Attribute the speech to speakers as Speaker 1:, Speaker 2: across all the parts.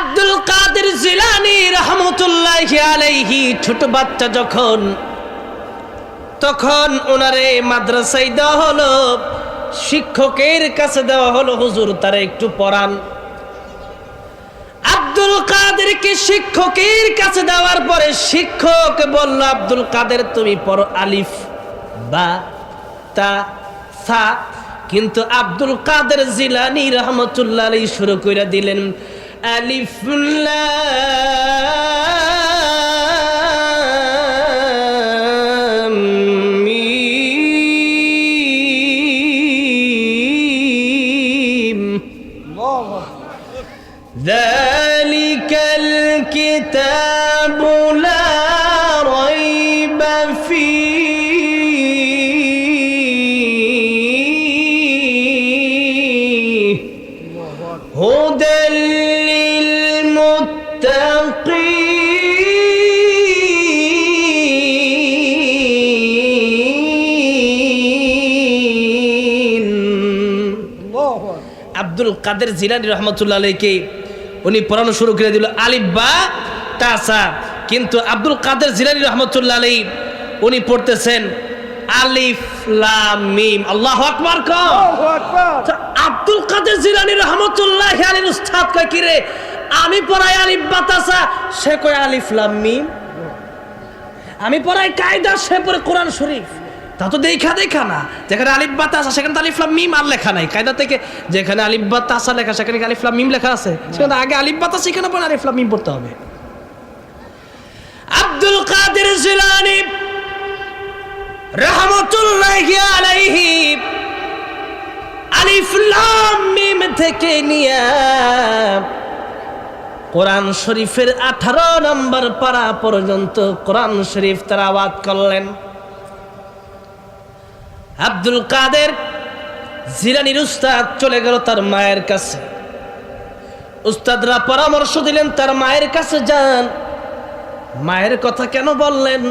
Speaker 1: Abdul Qadir Jilani রহমতুল্লাহ আলাইহি, ছোট বাচ্চা যখন, তখন ওনারে মাদ্রাসায় দেওয়া হলো, শিক্ষকের কাছে দেওয়া হলো, হুজুর তারা একটু পড়ান। আব্দুল কাদেরকে শিক্ষকের কাছে দেওয়ার পরে শিক্ষক বলল, আব্দুল কাদের, তুমি পড়ো আলিফ, বা, তা, সা। কিন্তু আব্দুল কাদের জিলানি রহমতুল্লাহ শুরু করে দিলেন আলিফ কাদের জিলানি রহমতুল্লাহ আলাইকে উনি পড়ানো শুরু করে দিল আলিফ বা তাসা কিন্তু আব্দুল কাদের জিলানি রহমতুল্লাহ আলাই উনি পড়তেছেন আলিফ লাম মিম। আল্লাহ আকবার আব্দুল কাদের জিলানি রহমতুল্লাহ আলীর উস্তাদ কয় কি রে? আমি পড়াই আলিফ বাতাসা সে কয় আলিফ লাম মিম। আমি পড়াই কায়দা সে পড়ে কোরআন শরীফ। তা তো দেখা দেখা না। যেখানে আলিফ বাতাসা সেখানে তো আলিফলাম মিম আর লেখা নাই। কায়দা থেকে যেখানে আলিফ বাতাসা লেখা, সেখানে আলিফলাম মিম লেখা আছে? সেখানে আগে আলিফ বাতাস সেখানে পরে আলিফলাম মিম পড়তে হবে। আব্দুল কাদের জিলানি রহমতুল্লাহি আলাইহি আলিফ লাম মিম থেকে নিয়ে কোরআন শরীফের আঠারো নম্বর পারা পর্যন্ত কোরআন শরীফ তারাবাদ করলেন। আব্দুল কাদের জিরানির উস্তাদ চলে গেল তার মায়ের কাছে। উস্তাদরা পরামর্শ দিলেন, তার মায়ের কাছে যান। মায়ের কথা কেন বললেন?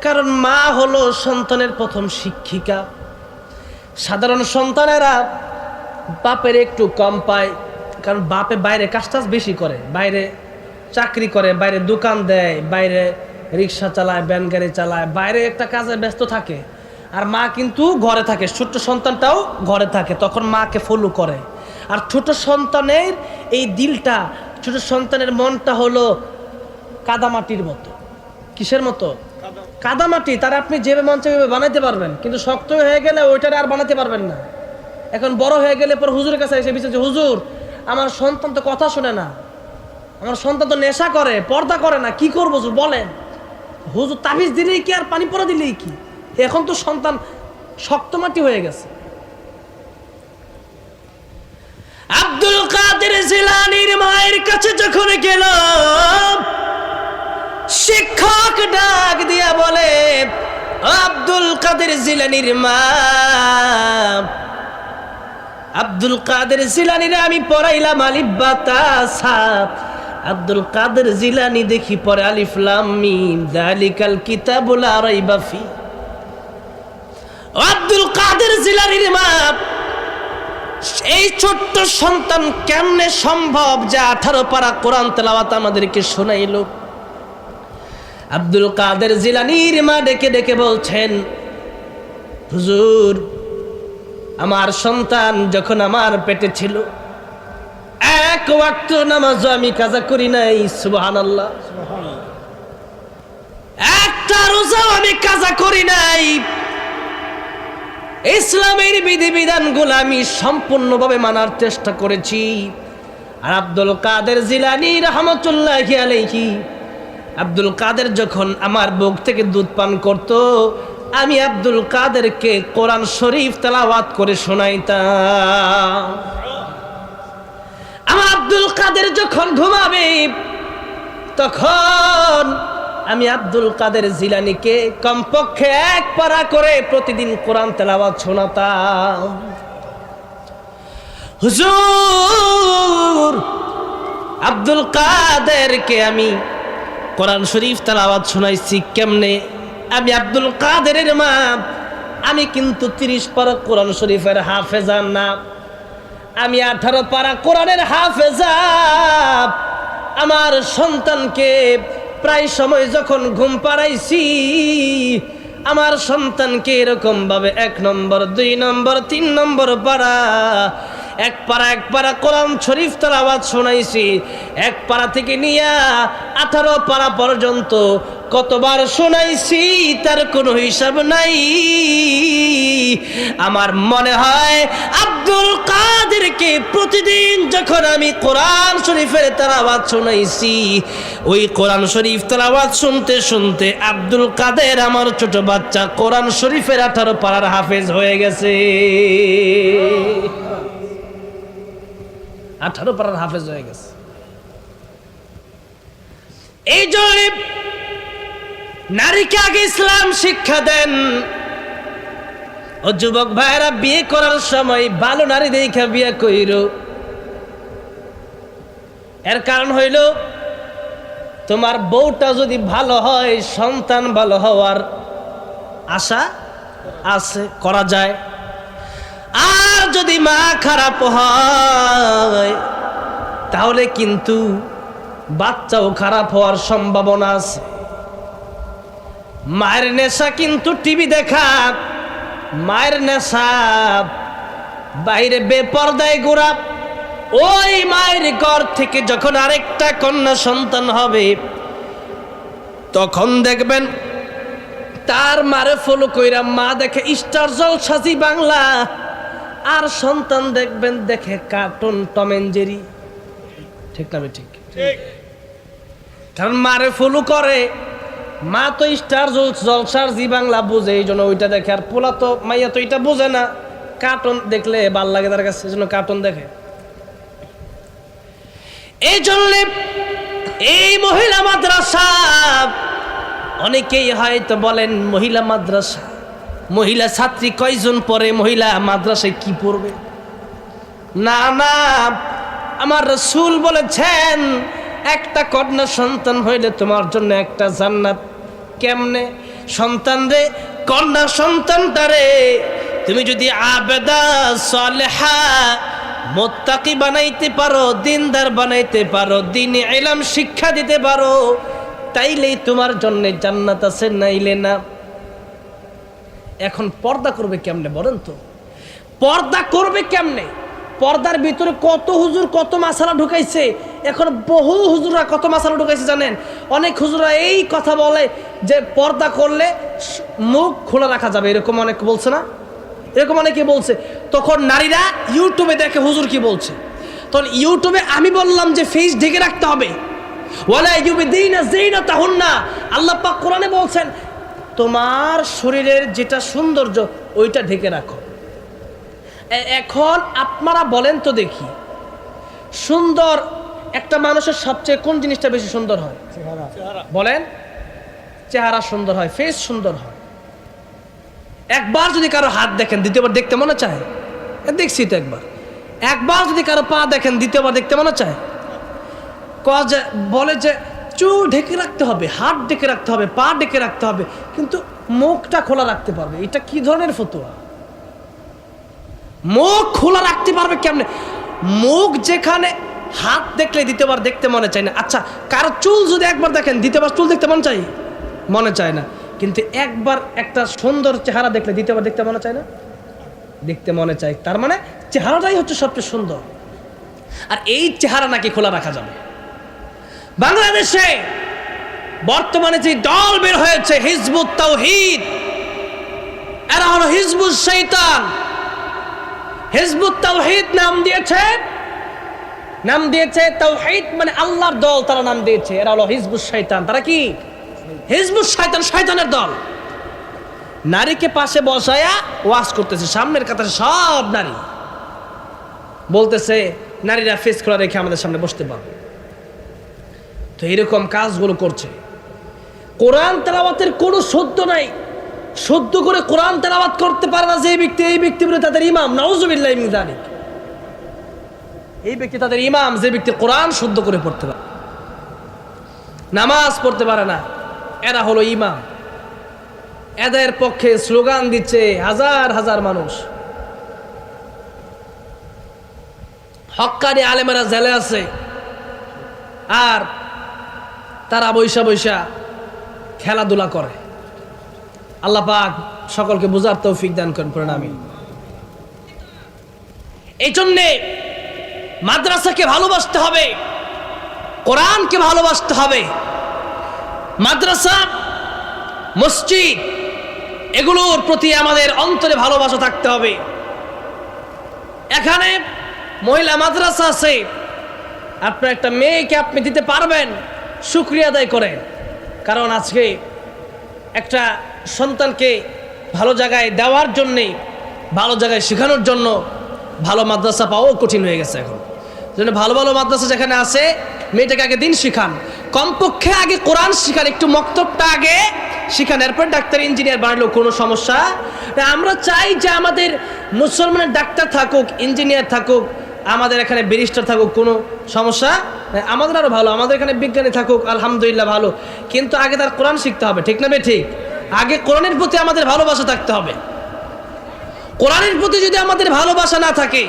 Speaker 1: কারণ মা হলো সন্তানের প্রথম শিক্ষিকা। সাধারণ সন্তানেরা বাপের একটু কম পায়, কারণ বাপে বাইরে কাজটাজ বেশি করে। বাইরে চাকরি করে, বাইরে দোকান দেয়, বাইরে রিক্সা চালায় ব্যান গাড়ি চালায়, বাইরে একটা কাজে ব্যস্ত থাকে। আর মা কিন্তু ঘরে থাকে, ছোট্ট সন্তানটাও ঘরে থাকে, তখন মাকে ফলো করে। আর ছোট সন্তানের এই দিলটা, ছোট সন্তানের মনটা হলো কাদামাটির মতো। কিসের মতো? কাদামাটি। তার আপনি যেভাবে মন চাইবে বানাইতে পারবেন। কিন্তু শক্ত হয়ে গেলে ওইটারে আর বানাতে পারবেন না। এখন বড় হয়ে গেলে পর হুজুরের কাছে এসে বিচারছে হুজুর, আমার সন্তান তো কথা শোনে না। আমার সন্তান তো নেশা করে, পর্দা করে না। কি করব বলেন? হুজুর তাবিজ দিলেই কি আর পানি পড়া দিলেই কি? এখন তো সন্তান শক্ত মাটি হয়ে গেছে। আব্দুল কাদের জিলানির মায়ের কাছে যখন গেল শিক্ষক ডাক দিয়া বলে, আব্দুল কাদের জিলানির মা, আব্দুল কাদের জিলানিরে আমি পড়াইলাম আলিফ বাতাসা আব্দুল কাদের জিলানি দেখি পরে আলিফ লাম মিম যালিকাল কিতাবুল লা রাইবা ফি। আব্দুল কাদের জিলানির মা এই ছোট্ট সন্তান কেমনে সম্ভব যে আঠারো পারা কোরআন তেলাওয়াত আমাদেরকে শোনাইল? আব্দুল কাদের জিলানির মা ডেকে ডেকে বলছেন হুজুর আমার সন্তান যখন আমার পেটে ছিল এক ওয়াক্ত নামাজও আমি কাজা করি নাই সুবহান আল্লাহ একটা রোজাও আমি কাজা করি নাই ইসলামের বিধিবিধানগুলো আমি সম্পূর্ণভাবে মানার চেষ্টা করেছি। আর আব্দুল কাদের জিলানি রহমতুল্লাহ আলাইহি, আব্দুল কাদের যখন আমার বুক থেকে দুধ পান করত, আমি আব্দুল কাদেরকে কোরআন শরীফ তেলাওয়াত করে শোনাইতাম। আমার আব্দুল কাদের যখন ঘুমাবে, তখন আমি আব্দুল কাদের জিলানিকে কমপক্ষে এক পারা করে প্রতিদিন কোরআন তেলাওয়াত শোনাতাম। হুজুর, আব্দুল কাদেরকে আমি কোরআন শরীফ তেলাওয়াত শোনাইছি কেমনে? আমি আব্দুল কাদেরের মা, আমি কিন্তু তিরিশ পারা কোরআন শরীফের হাফেজার না। আমি আঠারো পারা কোরআনের হাফেজা আমার সন্তানকে প্রায় সময় যখন ঘুম পাড়াইছি, আমার সন্তানকে এরকম ভাবে এক নম্বর, দুই নম্বর, তিন নম্বর পাড়া, এক পাড়া এক পাড়া কোরআন শরীফ তার আওয়াজ শোনাইছি, এক পাড়া থেকে নিয়া আঠারো পাড়া পর্যন্ত কতবার শোনাইছি, তার কোনো হিসাব নাই। আমার মনে হয় আব্দুল কাদেরকে প্রতিদিন যখন আমি কোরআন শরীফের তার আওয়াজ শোনাইছি, ওই কোরআন শরীফ তার আওয়াজ শুনতে শুনতে আব্দুল কাদের আমার ছোট বাচ্চা কোরআন শরীফের আঠারো পাড়ার হাফেজ হয়ে গেছে। আঠারো পাড়ার হাফেজ হয়ে গেছে। এই জন্য নারীকে আগে ইসলাম শিক্ষা দেন। ও যুবক ভাইয়েরা, বিয়ে করার সময় ভালো নারী দেখা বিয়ে কইর। এর কারণ হইল, তোমার বউটা যদি ভালো হয়, সন্তান ভালো হওয়ার আশা আছে, করা যায়। আর যদি মা খারাপ হয়, তাহলে কিন্তু বাচ্চাও খারাপ হওয়ার সম্ভাবনা আছে। মায়ের নেশা কিন্তু টিভি দেখা। মায়ের নেশা বাইরে বেপর্দায় গোড়া ওই মায়ের ঘর থেকে যখন আরেকটা কন্যা সন্তান হবে তখন দেখবেন তার মারে ফলো কইরা মা দেখে স্টার জল সাজি বাংলা। আর সন্তান দেখবেন দেখে কার্টুন টম এন্ড জেরি ঠিক না ঠিক? কারণ মারে ফলো করে। মা তো স্টার জলসার জি বাংলা বুঝে, এই জন্য ওইটা দেখে, আর পোলা তো, মাইয়া তো এটা বোঝে না। কার্টুন দেখলে ভালো লাগে তার কাছে জন্য কার্টুন দেখে। এই জন্য এই মহিলা মাদ্রাসা, অনেকেই হয়তো বলেন মহিলা মাদ্রাসা। মহিলা ছাত্রী কয়জন পরে মহিলা মাদ্রাসায় কি পড়বে? না না, আমার রসুল বলেছেন, একটা কন্যা সন্তান হইলে তোমার জন্য একটা জান্নাত। কেমনে? সন্তান রে, কন্যা সন্তানটারে তুমি যদি আবেদা, সলেহা, মোত্তাকি বানাইতে পারো, দিনদার বানাইতে পারো, দিন এলাম শিক্ষা দিতে পারো, তাইলেই তোমার জন্য জান্নাত আছে, নাইলে না। এখন পর্দা করবে কেমনে বলেন তো? পর্দা করবে কেমনে? পর্দার ভিতরে কত হুজুর কত মাসালা ঢুকাইছে? এখন বহু হুজুরা কত মাসালা ঢুকেছে জানেন? অনেক হুজুরা এই কথা বলে যে পর্দা করলে মুখ খোলা রাখা যাবে, এরকম অনেক বলছে না? এরকম অনেকে বলছে। তখন নারীরা ইউটিউবে দেখে হুজুর কি বলছে? তখন ইউটিউবে আমি বললাম যে ফেস ঢেকে রাখতে হবে। ওয়ালা ইউবিদিনা যিনাতাহুন্না। আল্লাহ পাক কোরআনে বলছেন, তোমার শরীরের যেটা সৌন্দর্য, ওইটা ঢেকে রাখো। এখন আপনারা বলেন তো দেখি, সুন্দর একটা মানুষের সবচেয়ে কোন জিনিসটা বেশি সুন্দর হয়? বলেন। চেহারা সুন্দর হয় ফেস সুন্দর হয়। একবার যদি কারও হাত দেখেন দ্বিতীয়বার দেখতে মনে চায়? দেখছি তো একবার। একবার যদি কারও পা দেখেন দ্বিতীয়বার দেখতে মনে চায়? যে বলে যে চুল ঢেকে রাখতে হবে হাত ঢেকে রাখতে হবে পা ঢেকে রাখতে হবে কিন্তু মুখটা খোলা রাখতে পারবে। এটা কি ধরনের ফতুয়া? মুখ খোলা রাখতে পারবে কেমনে? মুখ যেখানে হাত দেখলে দ্বিতীয়বার দেখতে মনে চায় না। আচ্ছা কার চুল যদি একবার দেখেন, দ্বিতীয়বার চুল দেখতে মনে চাই মনে চায় না। কিন্তু একবার একটা সুন্দর চেহারা দেখলে দ্বিতীয়বার দেখতে মনে চায় না? দেখতে মনে চায়। তার মানে চেহারাটাই হচ্ছে সবচেয়ে সুন্দর। আর এই চেহারা নাকি খোলা রাখা যাবে। বাংলাদেশে বর্তমানে যে দল বের হয়েছে, হিজবুত তাওহীদ, এরা হলো হিজবুত শৈতান। হিজবুত তাওহীদ নাম দিয়েছে নাম দিয়েছে তাওহীদ মানে আল্লাহর দল তারা নাম দিয়েছে। এরা হলো হিজবুত শৈতান তারা কি? হিজবুস শয়তান, শয়তানের দল। নারীকে পাশে বসায়া ওয়াজ করতেছে। সামনের কাতারে সব নারী। বলতেছে, নারীরা ফেস খোলা রেখে আমাদের সামনে বসতে পারবে। তো এরকম কাজগুলো করছে। কোরআন তেলাওয়াতের কোনো সদ্য নাই। সদ্য করে কোরআন তেলাওয়াত করতে পারে না যে ব্যক্তি, এই ব্যক্তি তাদের ইমাম। মিন যালিক। এই ব্যক্তি তাদের ইমাম, যে ব্যক্তি কোরআন শুদ্ধ করে পড়তে পারে। নামাজ পড়তে পারে না, এরা হলো ইমাম। এদের পক্ষে স্লোগান দিচ্ছে হাজার হাজার মানুষ। হক্কানি আলেমেরা জেলে আছে, আর তারা বৈশা বৈশা খেলাধুলা করে। আল্লাহ পাক সকলকে বুঝার তৌফিক দান করেন প্রণামী এই জন্যে মাদ্রাসাকে ভালোবাসতে হবে, কোরআনকে ভালোবাসতে হবে, মাদ্রাসা, মসজিদ, এগুলোর প্রতি আমাদের অন্তরে ভালোবাসা থাকতে হবে। এখানে মহিলা মাদ্রাসা আছে, আপনার একটা মেয়েকে আপনি দিতে পারবেন, শুক্রিয়া আদায় করেন কারণ আজকে একটা সন্তানকে ভালো জায়গায় দেওয়ার জন্যে, ভালো জায়গায় শেখানোর জন্য ভালো মাদ্রাসা পাওয়াও কঠিন হয়ে গেছে এখন। জন্য ভালো ভালো মাদ্রাসা যেখানে আছে, মেয়েটাকে আগে দিন শিখান। কমপক্ষে আগে কোরআন শিখান, একটু মক্তবটা আগে শিখান। এরপর ডাক্তার, ইঞ্জিনিয়ার বানালেও কোনো সমস্যা। আমরা চাই যে আমাদের মুসলমানের ডাক্তার থাকুক, ইঞ্জিনিয়ার থাকুক, আমাদের এখানে ব্যারিস্টার থাকুক, কোনো সমস্যা? আমাদের আরও ভালো, আমাদের এখানে বিজ্ঞানী থাকুক, আলহামদুলিল্লাহ ভালো। কিন্তু আগে তার কোরআন শিখতে হবে, ঠিক না ঠিক। আগে কোরআনের প্রতি আমাদের ভালোবাসা থাকতে হবে। কোরআনের প্রতি যদি আমাদের ভালোবাসা না থাকে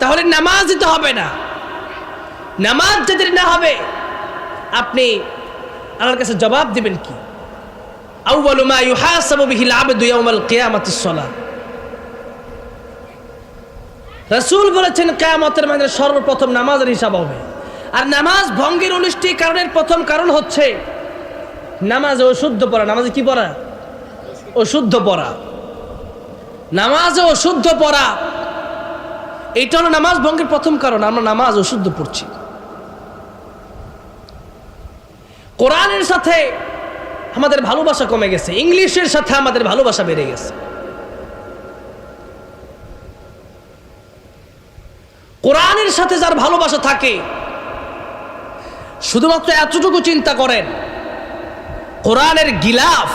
Speaker 1: তাহলে নামাজ দিতে হবে না। নামাজ যদি না হবে, আপনি আল্লাহর কাছে জবাব দিবেন কি? আউয়ালু মা ইউহাসাবু বিহিল আবদু ইয়াউমাল কিয়ামাতিস সালাহ। রাসূল বলেছেন, কিয়ামতের মাঝে সর্বপ্রথম নামাজের হিসাব হবে। আর নামাজ ভঙ্গের উনিশটি কারণের প্রথম কারণ হচ্ছে, নামাজে অশুদ্ধ পড়া। নামাজে কি পড়া? অশুদ্ধ পড়া। নামাজে অশুদ্ধ পড়া। এইটা হলো নামাজ ভঙ্গের প্রথম কারণ, আমরা নামাজ অশুদ্ধ পড়ছি। কোরআনের সাথে আমাদের ভালোবাসা কমে গেছে, ইংলিশের সাথে আমাদের ভালোবাসা বেড়ে গেছে। কোরআনের সাথে যার ভালোবাসা থাকে, শুধুমাত্র এতটুকু চিন্তা করেন, কোরআনের গিলাফ,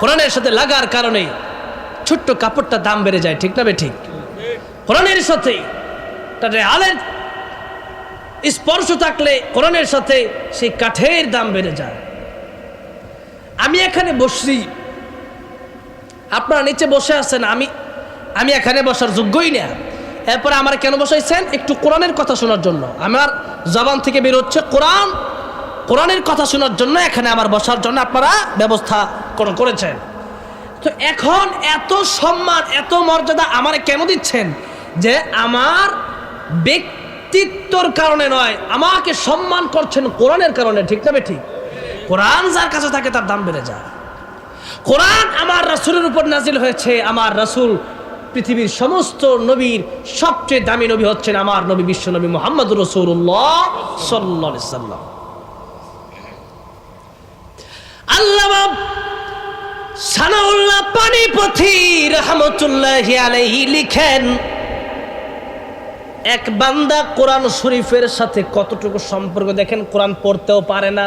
Speaker 1: কোরআনের সাথে লাগার কারণে ছোট্ট কাপড়টা দাম বেড়ে যায়, ঠিক না বে ঠিক? কোরআনের সাথে তাদের আলের স্পর্শ থাকলে কোরআনের সাথে সেই কাঠের দাম বেড়ে যায়। আমি এখানে বসছি, আপনারা নিচে বসে আছেন, আমি আমি এখানে বসার যোগ্যই না। এরপরে আমার কেন বসাইছেন? একটু কোরআনের কথা শোনার জন্য। আমার জবান থেকে বের হচ্ছে কোরআন, কোরআনের কথা শোনার জন্য এখানে আমার বসার জন্য আপনারা ব্যবস্থা করেছেন। তো এখন এত সম্মান, এত মর্যাদা আমার কেন দিচ্ছেন? যে আমার ব্যক্তিত্বর কারণে নয়, আমাকে সম্মান করছেন কোরআনের কারণে, ঠিক না ঠিক কোরআন যার কাছে থাকে তার দাম বেড়ে যায়। কোরআন আমার রাসূলের উপর নাজিল হয়েছে, আমার রাসূল পৃথিবীর সমস্ত নবীর সবচেয়ে দামি নবী হচ্ছেন আমার নবী, বিশ্ব নবী মোহাম্মদ রসুল্লাহ সাল্লাহ সাল্লাম। আল্লাহ সানাউল্লাহ পানিপথি রহমতুল্লাহ আলাইহি লিখেন এক বান্দা কোরআন শরীফের সাথে কতটুকু সম্পর্ক? দেখেন, কোরআন পড়তেও পারে না।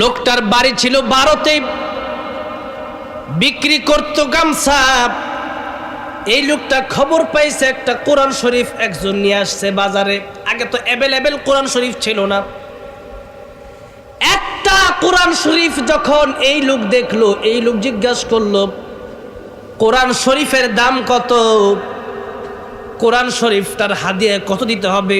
Speaker 1: লোকটার বাড়ি ছিল ভারতে। বিক্রি করতো গামছা। এই লোকটা খবর পাইছে একটা কোরআন শরীফ একজন নিয়ে আসছে বাজারে। আগে তো অ্যাভেলেবেল কোরআন শরীফ ছিল না। একটা কোরআন শরীফ যখন এই লোক দেখল, এই লোক জিজ্ঞাসা করল, কোরআন শরীফের দাম কত? কোরআন শরীফটার হাদিয়ে কত দিতে হবে?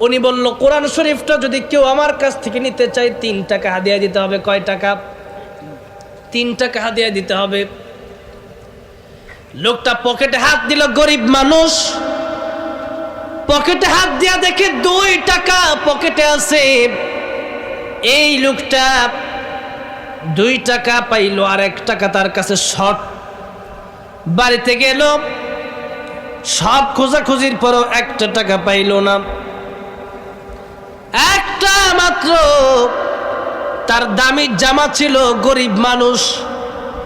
Speaker 1: উনি বলল, কোরআন শরীফটা যদি কেউ আমার কাছ থেকে নিতে চায়, তিন টাকা হাদিয়া দিতে হবে। কয় টাকা? তিন টাকা হাদিয়া দিতে হবে। লোকটা পকেটে হাত দিল, গরিব মানুষ। পকেটে হাত দিয়া দেখে দুই টাকা পকেটে আছে। এই লোকটা দুই টাকা পাইলো আর এক টাকা তার কাছে শর্ট। বাড়িতে গেল সব খোঁজাখুঁজির পরও একটা টাকা পাইলো না। একটা মাত্র তার দামি জামা ছিল গরিব মানুষ।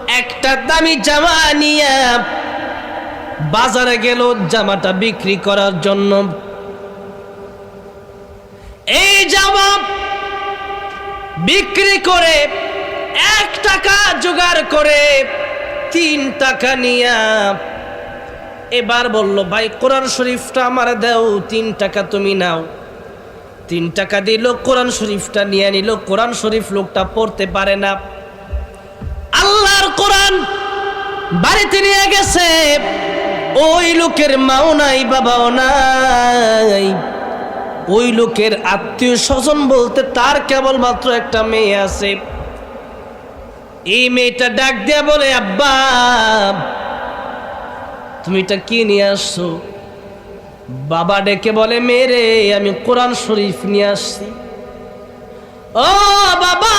Speaker 1: একটা দামি জামা নিয়ে বাজারে গেল জামাটা বিক্রি করার জন্য। এই জামা বিক্রি করে এক টাকা জোগাড় করে তিন টাকা নিয়ে এবার বলল, ভাই, কোরআন শরীফটা আমার দাও, তিন টাকা তুমি নাও। তিন টাকা দিল, কোরআন শরীফটা নিয়ে নিল। কোরআন শরীফ লোকটা পড়তে পারে না। আল্লাহর কোরআন বাড়িতে নিয়ে গেছে। ওই লোকের মাও নাই, বাবাও নাই। ওই লোকের আত্মীয় স্বজন বলতে তার কেবলমাত্র একটা মেয়ে আছে। এই মেয়েটা ডাক দেয়া বলে, আব্বা তুমি এটা কি নিয়ে আসছো? বাবা ডেকে বলে, মেরে, আমি কোরআন শরীফ নিয়ে আসছি। ও বাবা,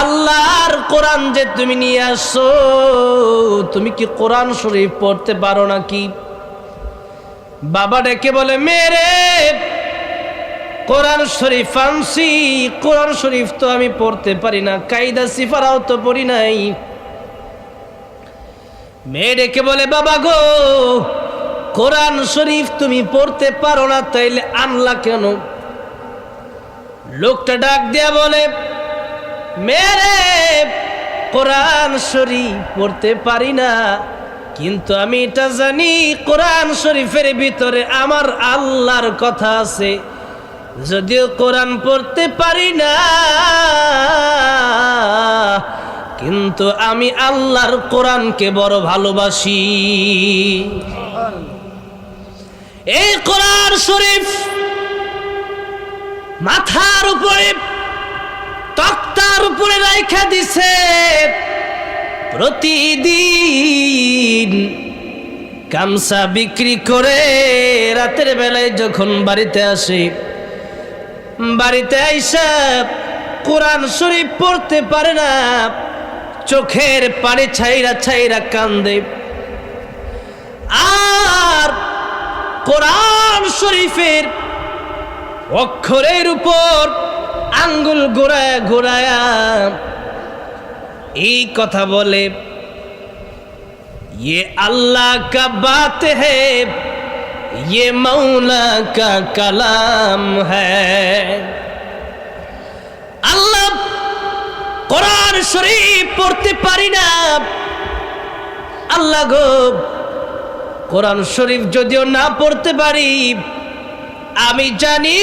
Speaker 1: আল্লাহর কোরআন যে তুমি নিয়ে আসছো, তুমি কি কোরআন শরীফ পড়তে পারো নাকি? বাবা ডেকে বলে, মেরে, কোরআন শরীফ আনছি, কোরআন শরীফ তো আমি পড়তে পারি না, কায়দা সিফারাও তো পড়ি নাই। মেয়ে ডেকে বলে, বাবা গো, কোরআন শরীফ তুমি পড়তে পারো না, তাইলে আনলা কেন? লোকটা ডাক দেয়া বলে মেরে কোরআন শরীফ পড়তে পারি না, কিন্তু আমি এটা জানি, কোরআন শরীফের ভিতরে আমার আল্লাহর কথা আছে। যদিও কোরআন পড়তে পারি না কিন্তু আমি আল্লাহর কোরআনকে বড় ভালোবাসি। এই কোরআন শরীফ মাথার উপরে, তক্তার উপরে রাইখা দিছে প্রতিদিন। কামসা বিক্রি করে রাতের বেলায় যখন বাড়িতে আসে, বাড়িতে আইসা কোরআন শরীফ পড়তে পারে না। চোখের পানি ছাইরা ছাইরা কান্দে আর কোরআন শরীফের অক্ষরের উপর আঙ্গুল ঘোরায় ঘোরায়া এই কথা বলে ये अल्लाह का बात है ये मौला का कलाम है আল্লাহ কোরআন শরীফ পড়তে পারি না আল্লাহ গো কোরআন শরীফ যদিও না পড়তে পারি আমি জানি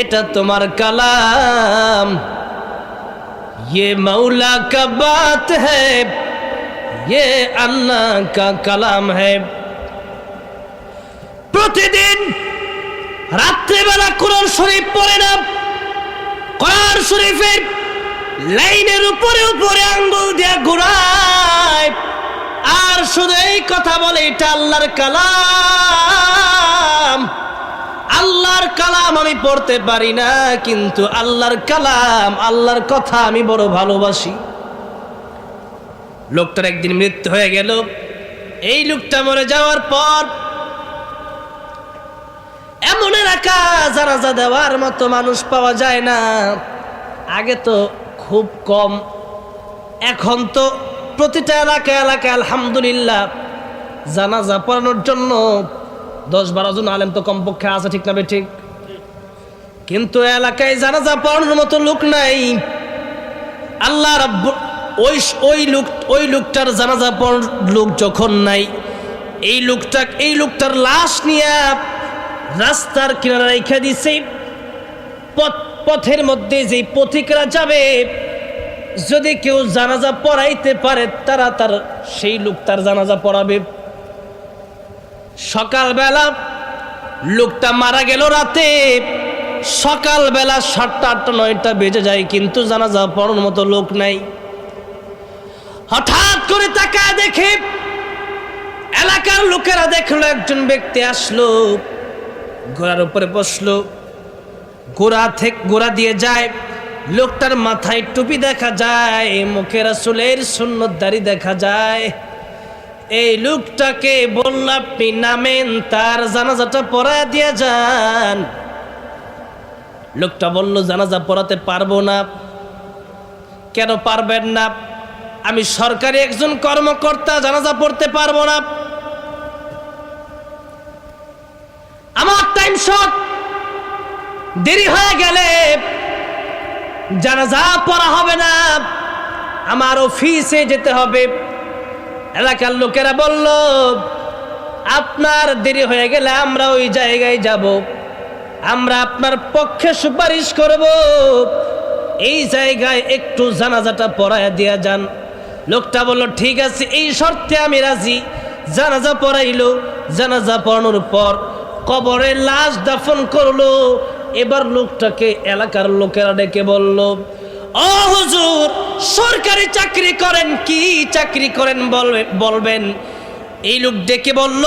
Speaker 1: এটা তোমার কালাম ये मौला का बात है ये अल्लाह का कलाम है প্রতিদিন রাত্রেবেলা কোরআন শরীফ পড়ে না কোরআন শরীফের লাইনের উপরে উপরে আঙ্গুল দিয়ে ঘুরায়। আর শুধু এই কথা বলে, এটা আল্লাহর কালাম। আল্লাহর কালাম আমি পড়তে পারি না, কিন্তু আল্লাহর কালাম, আল্লাহর কথা আমি বড় ভালোবাসি। লোকটার একদিন মৃত্যু হয়ে গেল। এই লোকটা মরে যাওয়ার পর এলাকা জানাজা দেওয়ার মতো মানুষ পাওয়া যায় না। আগে তো খুব কম, এখন তো প্রতিটা এলাকা, এলাকায় আলহামদুলিল্লাহ জানাজা পড়ানোর জন্য দশ বারো জন আলেম তো কমপক্ষে আছে, ঠিক না ঠিক। কিন্তু এলাকায় জানাজা পড়ানোর মতো লোক নাই। আল্লাহ রাব্বু ওই ওই লোক ওই লোকটার জানাজা পড় লোক যখন নাই, এই লোকটা এই লোকটার লাশ নিয়ে রাস্তার কিনারা রেখে দিছে। পথ, পথের মধ্যে যে পথিকরা যাবে, যদি কেউ জানাজা পড়াইতে পারে, তারা তার সেই লোক তার জানাজা পড়াবে। সকালবেলা লোকটা মারা গেল রাতে, সকালবেলা সাতটা আটটা নয়টা বেজে যায়, কিন্তু জানাজা পড়ার মতো লোক নাই। হঠাৎ করে তাকায় দেখে এলাকার লোকেরা দেখল, একজন ব্যক্তি আসলো। ঘোড়ার উপরে বসল। গোড়া থেকে গোড়া দিয়ে যায়। লোকটার মাথায় টুপি দেখা যায় মুখের আসলের সুন্নতদারি দেখা যায়। এই লোকটাকে বলল, আপনি নামেন, তার জানাজাটা পড়ায় দিয়ে যান। লোকটা বলল, জানাজা পড়াতে পারব না। কেন পারবেন না? আমি সরকারি একজন কর্মকর্তা, জানাজা পড়তে পারব না আমার টাইম শর্ট দেরি হয়ে গেলে জানাজা পড়া হবে না। আমার অফিসে যেতে হবে। এলাকার লোকেরা বলল, আপনার দেরি হয়ে গেলে আমরা ওই জায়গায় যাব। আমরা আপনার পক্ষে সুপারিশ করব। এই জায়গায় একটু জানাজাটা পড়ায় দিয়া যান। লোকটা বলল, ঠিক আছে, এই শর্তে আমি রাজি। জানাজা পড়াইলো। জানাজা পড়ানোর পর কবরে লাশ দাফন করল। এবার লোকটাকে এলাকার লোকেরা ডেকে বলল, ও হুজুর, সরকারি চাকরি করেন কি চাকরি করেন বলবে- বলবেন? এই লোক ডেকে বলল,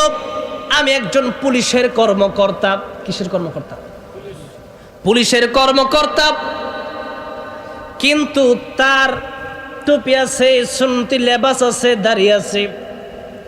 Speaker 1: আমি একজন পুলিশের কর্মকর্তা। কিসের কর্মকর্তা? পুলিশের কর্মকর্তা। কিন্তু তার টুপি আছে সুন্নতি লেবাস আছে দাঁড়িয়ে আছে।